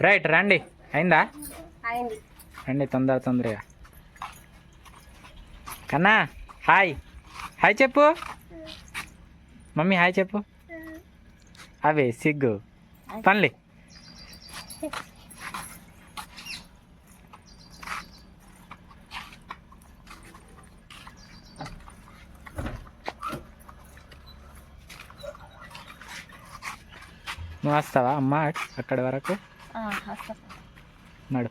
Right రండి. అయిందా? రండి తొందర తొందరగా. కన్నా హాయ్. హాయ్ చెప్పు. మమ్మీ హాయ్ చెప్పు. అవే సిగ్గు. పనులే. నువ్వు వస్తావా అమ్మ అక్కడి వరకు? నడు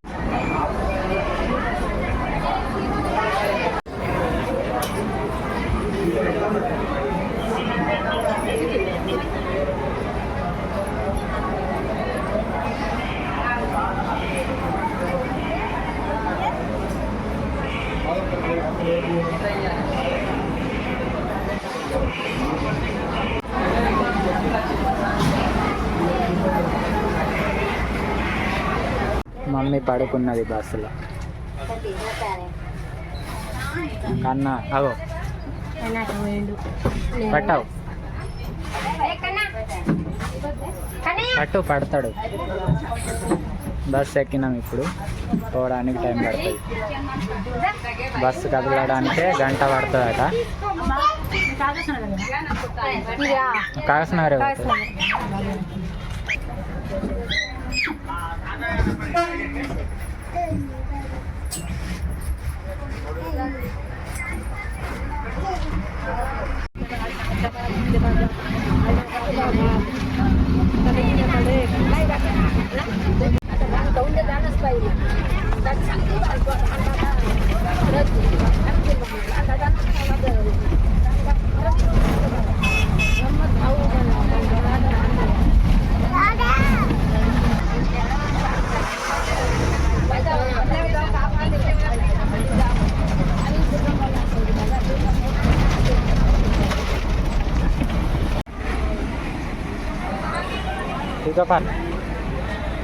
మమ్మీ పడుకున్నది బస్సులో. కన్నా అగో. పట్టావు. పట్టు పడతాడు. బస్సు ఎక్కినాం ఇప్పుడు. పోవడానికి టైం పడుతుంది. బస్సు కదలడానికే గంట పడుతుందట. కాకసనగర్ ఇక పని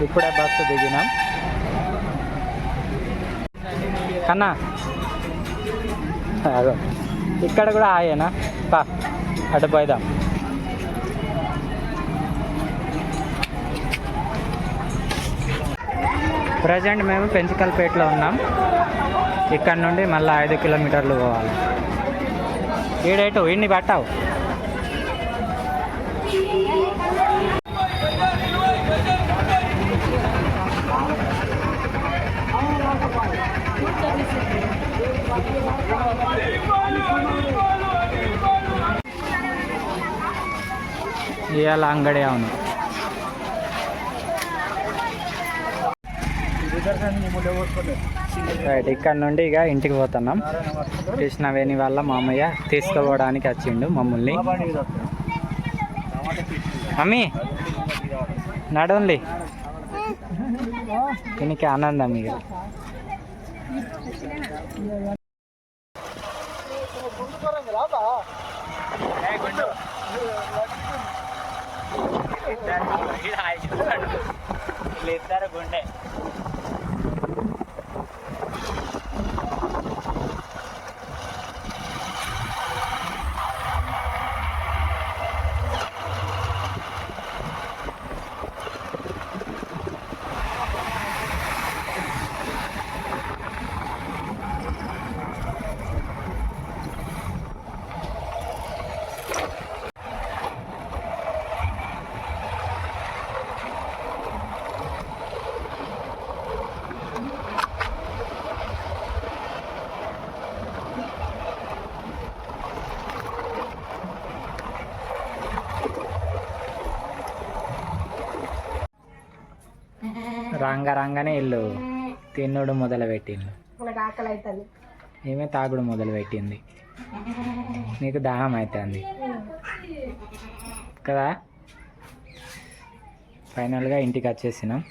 ఇప్పుడే బస్సు దిగినాం. కన్నా అదో ఇక్కడ కూడా ఆయేనా? పా అటు పోయిదాం. ప్రజెంట్ మేము పెంచికల్పేటలో ఉన్నాం. ఇక్కడ నుండి మళ్ళీ ఐదు కిలోమీటర్లు పోవాలి. ఈడేటు ఇన్ని పట్టావు? ఇవాళ అంగడి అవును. రైట్ ఇక్కడ నుండి ఇక ఇంటికి పోతున్నాం. కృష్ణవేణి వాళ్ళ మామయ్య తీసుకుపోవడానికి వచ్చిండు మమ్మల్ని. మమ్మీ నడుండి దీనికి ఆనందం ఇక. ఇద్దరు. గుండె. రంగ రంగనే ఇల్లు తిన్నుడు మొదలు పెట్టిండు మనకు ఆకలి అవుతుంది ఏమే తాగుడు మొదలు పెట్టింది నీకు దాహం అవుతుంది కదా? ఫైనల్గా ఇంటికి వచ్చేసినాం.